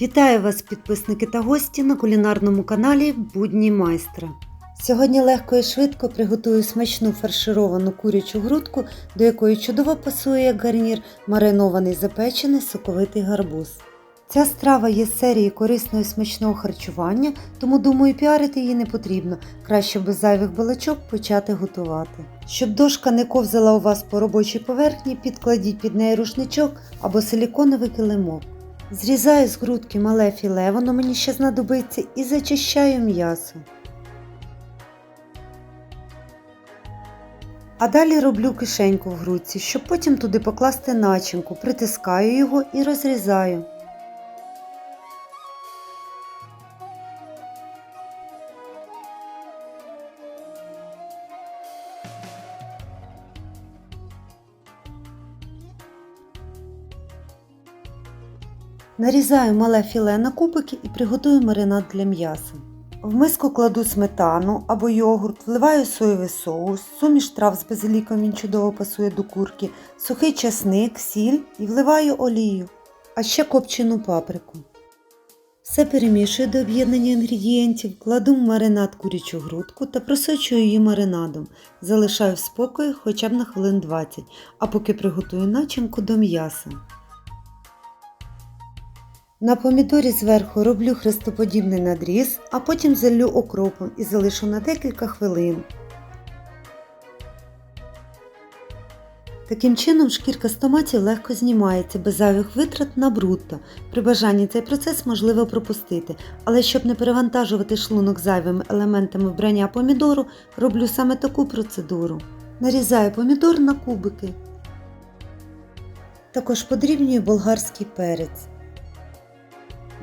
Вітаю вас, підписники та гості на кулінарному каналі Будні майстра. Сьогодні легко і швидко приготую смачну фаршировану курячу грудку, до якої чудово пасує як гарнір маринований запечений соковитий гарбуз. Ця страва є серії корисного і смачного харчування, тому думаю, піарити її не потрібно. Краще без зайвих балачок почати готувати. Щоб дошка не ковзала у вас по робочій поверхні, підкладіть під неї рушничок або силіконовий килимок. Зрізаю з грудки мале філе, воно мені ще знадобиться, і зачищаю м'ясо. А далі роблю кишеньку в грудці, щоб потім туди покласти начинку, притискаю його і розрізаю. Нарізаю мале філе на кубики і приготую маринад для м'яса. В миску кладу сметану або йогурт, вливаю соєвий соус, суміш трав з базиліком він чудово пасує до курки, сухий часник, сіль і вливаю олію, а ще копчену паприку. Все перемішую до об'єднання інгредієнтів, кладу в маринад курячу грудку та просочую її маринадом. Залишаю в спокої хоча б на хвилин 20, а поки приготую начинку до м'яса. На помідорі зверху роблю хрестоподібний надріз, а потім залю окропом і залишу на декілька хвилин. Таким чином шкірка з томатів легко знімається без зайвих витрат на брутто. При бажанні цей процес можливо пропустити, але щоб не перевантажувати шлунок зайвими елементами вбрання помідору, роблю саме таку процедуру. Нарізаю помідор на кубики. Також подрібнюю болгарський перець.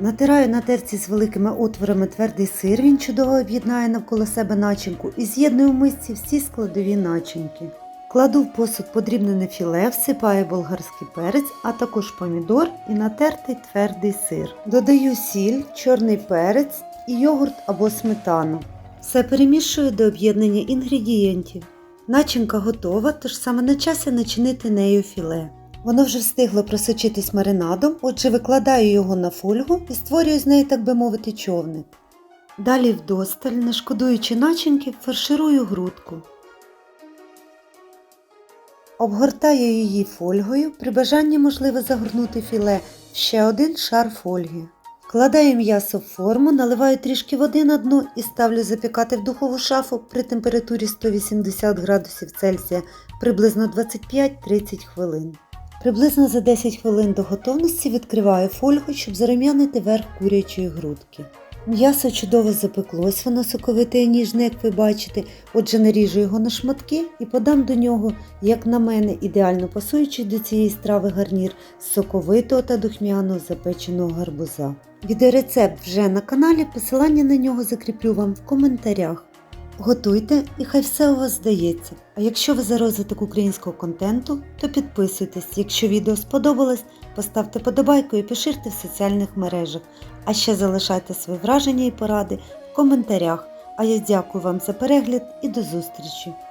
Натираю на терці з великими отворами твердий сир, він чудово об'єднає навколо себе начинку і з'єдную в мисці всі складові начинки. Кладу в посуд подрібнене філе, всипаю болгарський перець, а також помідор і натертий твердий сир. Додаю сіль, чорний перець і йогурт або сметану. Все перемішую до об'єднання інгредієнтів. Начинка готова, тож саме на часі начинити нею філе. Воно вже встигло просочитись маринадом, отже викладаю його на фольгу і створюю з неї, так би мовити, човник. Далі вдосталь, не шкодуючи начинки, фарширую грудку. Обгортаю її фольгою, при бажанні можливо загорнути філе в ще один шар фольги. Вкладаю м'ясо в форму, наливаю трішки води на дно і ставлю запікати в духову шафу при температурі 180 градусів Цельсія приблизно 25-30 хвилин. Приблизно за 10 хвилин до готовності відкриваю фольгу, щоб зарум'янити верх курячої грудки. М'ясо чудово запеклось, воно соковите і ніжне, як ви бачите, отже наріжу його на шматки і подам до нього, як на мене, ідеально пасуючий до цієї страви гарнір з соковитого та духмяного запеченого гарбуза. Відеорецепт вже на каналі, посилання на нього закріплю вам в коментарях. Готуйте і хай все у вас здається. А якщо ви за розвиток українського контенту, то підписуйтесь. Якщо відео сподобалось, поставте подобайку і поширте в соціальних мережах. А ще залишайте свої враження і поради в коментарях. А я дякую вам за перегляд і до зустрічі!